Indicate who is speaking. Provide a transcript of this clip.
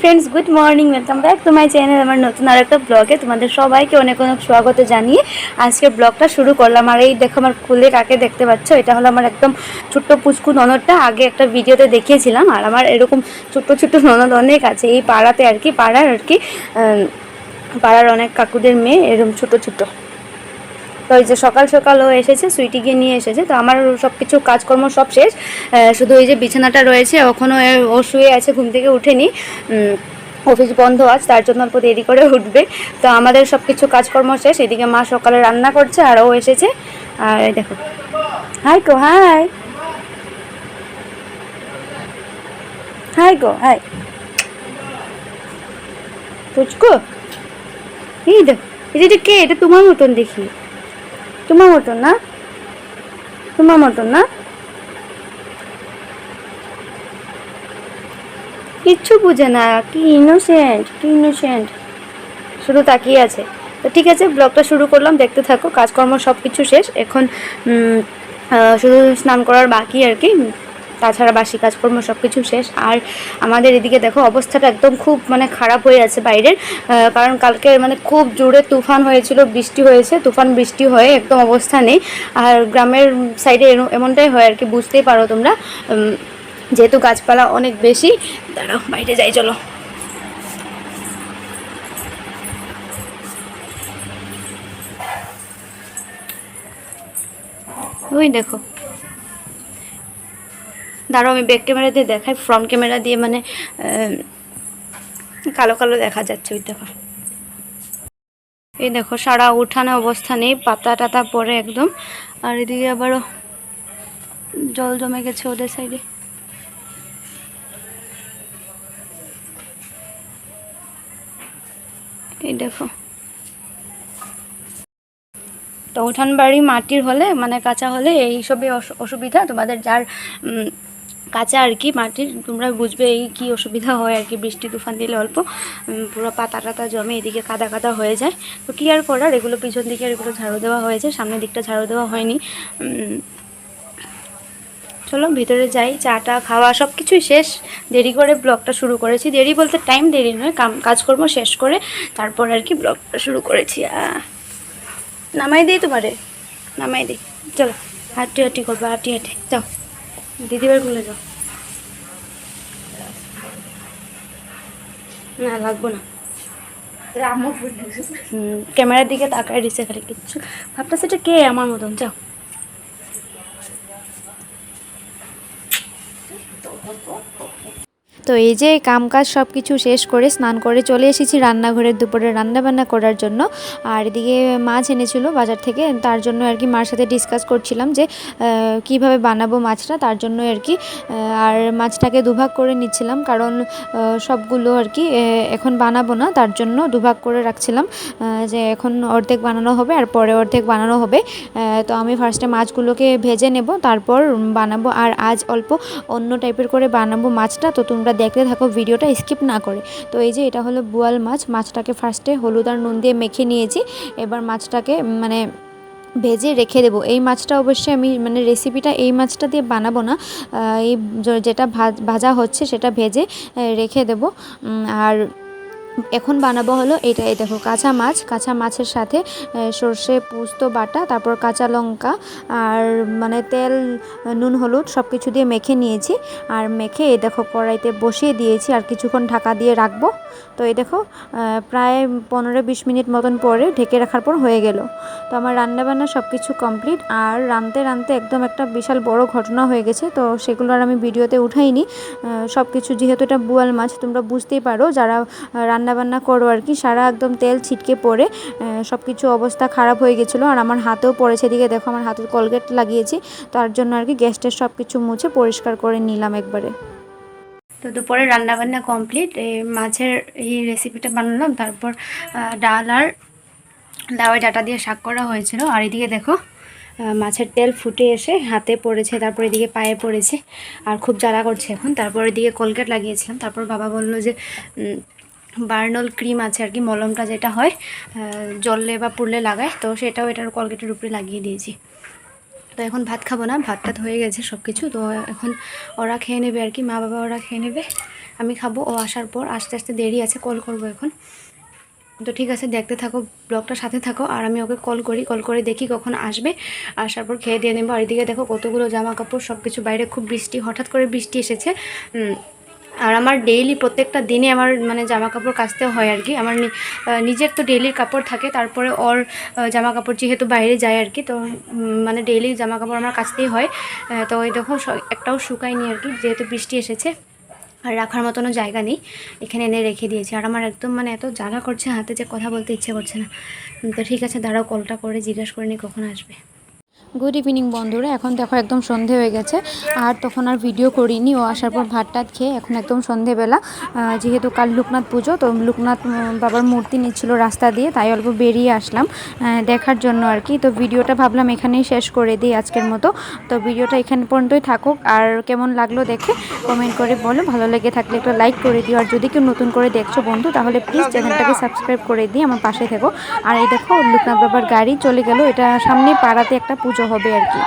Speaker 1: Friends good morning welcome back to my channel আমার নতুন আর একটা ব্লগে তোমাদের সবাইকে অনেক অনেক স্বাগত জানিয়ে আজকে ব্লগটা শুরু করলাম। আর এই দেখো আমার খুলে কাকে দেখতে পাচ্ছ? এটা হলো আমার একদম ছোট্ট পুচকু ননদটা। আগে একটা ভিডিওতে দেখিয়েছিলাম, আর আমার এরকম ছোট্ট ছোট্ট ননদ অনেক আছে। এই পাড়াতে আর কি, পাড়ার আর কি পাড়ার অনেক কাকুদের মেয়ে এরকম ছোট ছোট তো এই যে সকাল সকাল ও এসেছে, সুইটি গিয়ে নিয়ে এসেছে, তো আমার সব কিছু কাজকর্ম সব শেষ। শুধু ওই যে বিছানাটা রয়েছে ওখানে ও শুয়ে আছে, ঘুম থেকে উঠেনি। অফিস বন্ধ আজ, তার জন্য অল্প দেরি করে উঠবে। তো আমাদের সব কিছু কাজকর্ম শেষ, এদিকে মা সকালে রান্না করছে, আর ও এসেছে। আর দেখো। হাই গো হাই হাই গো হাই পুচকু, এই দেখো এটা কে? এটা তোমার মতন দেখি। তোমার মতন না? তোমার মতন না? কিচ্ছু বুঝে না, কি ইনোসেন্ট কি ইনোসেন্ট শুধু তাকিয়ে আছে। তো ঠিক আছে, ব্লগটা শুরু করলাম, দেখতে থাকো, কাজকর্ম সব কিছু শেষ। এখন শুধু স্নান করার বাকি আর কি। তাছাড়া বাসি কাজকর্ম সব কিছু শেষ। আর আমাদের এদিকে দেখো, অবস্থাটা একদম খুব মানে খারাপ হয়ে আছে বাইরের। কারণ কালকে মানে খুব জোরে তুফান হয়েছিল, বৃষ্টি হয়েছে, তুফান বৃষ্টি হয়ে একদম অবস্থা নেই। আর গ্রামের সাইডে এমনটাই হয় আর কি, বুঝতেই পারো তোমরা। যেহেতু গাছপালা অনেক বেশি, দাঁড়াও, বাইরে যাই, চলো। ওই দেখো। দাঁড়াও, আমি ব্যাক ক্যামেরা দিয়ে দেখাই ফ্রন্ট ক্যামেরা দিয়ে মানে কালো কালো দেখা যাচ্ছে ওই দেখো। এই দেখো, সারা উঠানে অবস্থা নেই, পাতা টাতা পরে একদম। আর এদিকে আবারও জল জমে গেছে ওদের সাইডে এই দেখো। তো উঠান বাড়ি মাটির হলে মানে কাঁচা হলে এইসবই অসু- অসুবিধা। তোমাদের যার কাঁচা আর কি মাটির, তোমরা বুঝবে এই কি অসুবিধা হয় আর কি, বৃষ্টি তুফান দিলে অল্প পুরো পাতা টাতা জমে এদিকে কাদা কাদা হয়ে যায়। তো কী আর করার, এগুলো পিছন দিকে আর এগুলো ঝাড়ু দেওয়া হয়েছে, সামনের দিকটা ঝাড়ু দেওয়া হয়নি। চলো ভিতরে যাই চাটা খাওয়া সব কিছুই শেষ। দেরি করে ব্লগটা শুরু করেছি। দেরি বলতে টাইম দেরি নয় কাজকর্ম শেষ করে তারপর আর কি ব্লগটা শুরু করেছি। নামাই দিই তোমারে? নামাই দিই। চলো, হাঁটি হাঁটি করব, হাঁটি হাঁটি। যাও। দিদিবার খুলে যাও না লাগবো না। ক্যামেরার দিকে তাকায় দিচ্ছে খালি কিচ্ছু। ভাবতেছে সেটা কে আমার মতন যাও। তো এই যে কাম কাজ সব কিছু শেষ করে স্নান করে চলে এসেছি রান্নাঘরের দুপুরে রান্নাবান্না করার জন্য। আর এদিকে মাছ এনেছিল বাজার থেকে, তার জন্য আর কি মার সাথে ডিসকাস করছিলাম যে কীভাবে বানাবো মাছটা, তার জন্য আর কি আর মাছটাকে দুভাগ করে নিচ্ছিলাম কারণ সবগুলো আর কি এখন বানাবো না, তার জন্য দুভাগ করে রাখছিলাম যে এখন অর্ধেক বানানো হবে আর পরে অর্ধেক বানানো হবে। তো আমি ফার্স্টে মাছগুলোকে ভেজে নেব, তারপর বানাবো। আর আজ অল্প অন্য টাইপের করে বানাবো মাছটা, তো তোমরা দেখতে থাকো, ভিডিওটা স্কিপ না করে। তো এই যে এটা হলো বোয়াল মাছ, মাছটাকে ফার্স্টে হলুদ আর নুন দিয়ে মেখে নিয়েছি। এবার মাছটাকে মানে ভেজে রেখে দেবো। এই মাছটা অবশ্যই আমি মানে রেসিপিটা এই মাছটা দিয়ে বানাবো না। এই যেটা ভাজ- হচ্ছে সেটা ভেজে রেখে দেবো। আর এখন বানাবো হলো এটা, এই দেখো, কাঁচা মাছ, কাঁচা মাছের সাথে সর্ষে, পোস্ত, বাটা, তারপর কাঁচা লঙ্কা আর মানে তেল, নুন, হলুদ সব কিছু দিয়ে মেখে নিয়েছি। আর মেখে, এই দেখো, কড়াইতে বসিয়ে দিয়েছি আর কিছুক্ষণ ঢাকা দিয়ে রাখব। তো এই দেখো প্রায় পনেরো বিশ মিনিট মতন পরে ঢেকে রাখার পর হয়ে গেল। তো আমার রান্নাবান্না সব কিছু কমপ্লিট। আর রানতে রানতে একদম একটা বিশাল বড় ঘটনা হয়ে গেছে, তো সেগুলো আর আমি ভিডিওতে উঠাইনি। সব কিছু যেহেতু এটা বুয়াল মাছ, তোমরা বুঝতেই পারো, যারা রান্নাবান্না করো আর কি। সারা একদম তেল ছিটকে পড়ে সব কিছু অবস্থা খারাপ হয়ে গেছিল। আর আমার হাতেও পড়েছে এদিকে, দেখো আমার হাতে কলগেট লাগিয়েছি। তার জন্য আর কি গ্যাসটা সব কিছু মুছে পরিষ্কার করে নিলাম একবারে। তো দুপুরে রান্নাবান্না কমপ্লিট। এই মাছের এই রেসিপিটা বানালাম। তারপর ডাল আর লাউয়ে ডাটা দিয়ে শাক করা হয়েছিল। আর এদিকে দেখো মাছের তেল ফুটে এসে হাতে পড়েছে, তারপর এদিকে পায়ে পড়েছে। আর খুব জ্বালা করছে এখন। তারপর এদিকে কলগেট লাগিয়েছিলাম। তারপর বাবা বলল যে বার্নল ক্রিম আছে আর কি, মলমটা যেটা হয় জললে বা পুড়লে লাগায়, তো সেটাও এটার কলগেটের উপরে লাগিয়ে দিয়েছি। তো এখন ভাত খাব না, ভাত টাত হয়ে গেছে সব কিছু তো এখন ওরা খেয়ে নেবে আর কি, মা বাবা ওরা খেয়ে নেবে, আমি খাব, ও আসার পর, আস্তে আস্তে দেরি আছে, কল করব এখন। তো ঠিক আছে, দেখতে থাকো ব্লগটার সাথে থাকো, আর আমি ওকে কল করি, কল করে দেখি কখন আসবে, আসার পর খেয়ে দিয়ে নেব। আর এদিকে দেখো কতগুলো জামা কাপড় সব কিছু বাইরে, খুব বৃষ্টি, হঠাৎ করে বৃষ্টি এসেছে আর আমার ডেইলি প্রত্যেকটা দিনে আমার মানে জামা কাপড় কাচতে হয় আর কি। আমার নিজের তো ডেইলির কাপড় থাকে, তারপরে ওর জামা কাপড় যেহেতু বাইরে যায় আর কি, তো মানে ডেইলি জামা কাপড় আমার কাচতেই হয়। তো ওই দেখো একটাও শুকায়নি আর কি, যেহেতু বৃষ্টি এসেছে, আর রাখার মতনও জায়গা নেই, এখানে এনে রেখে দিয়েছি। আর আমার একদম মানে এত জ্বালা করছে হাতে যে কথা বলতে ইচ্ছে করছে না। তো ঠিক আছে, দাঁড়াও কলটা করে জিজ্ঞাসা করে নি কখন আসবে।
Speaker 2: গুড ইভিনিং বন্ধুরা। এখন দেখো একদম সন্ধে হয়ে গেছে। আর তখন আর ভিডিও করিনি। ও আসার পর ভাত টাত খেয়ে এখন একদম সন্ধেবেলা। যেহেতু কাল লোকনাথ পুজো, তো লোকনাথ বাবার মূর্তি নিচ্ছিল রাস্তা দিয়ে, তাই অল্প বেরিয়ে আসলাম দেখার জন্য আর কি। তো ভিডিওটা ভাবলাম এখানেই শেষ করে দিই আজকের মতো। তো ভিডিওটা এখানে পর্যন্তই থাকুক। আর কেমন লাগল দেখে কমেন্ট করে বলো। ভালো লেগে থাকলে একটা লাইক করে দিও। আর যদি কেউ নতুন করে দেখছ বন্ধু, তাহলে প্লিজ চ্যানেলটাকে সাবস্ক্রাইব করে দিই আমার পাশে থেকো। আর এই দেখো, লোকনাথ বাবার গাড়ি চলে গেল। এটা সামনে পাড়াতে একটা পুজো হবে আর কি।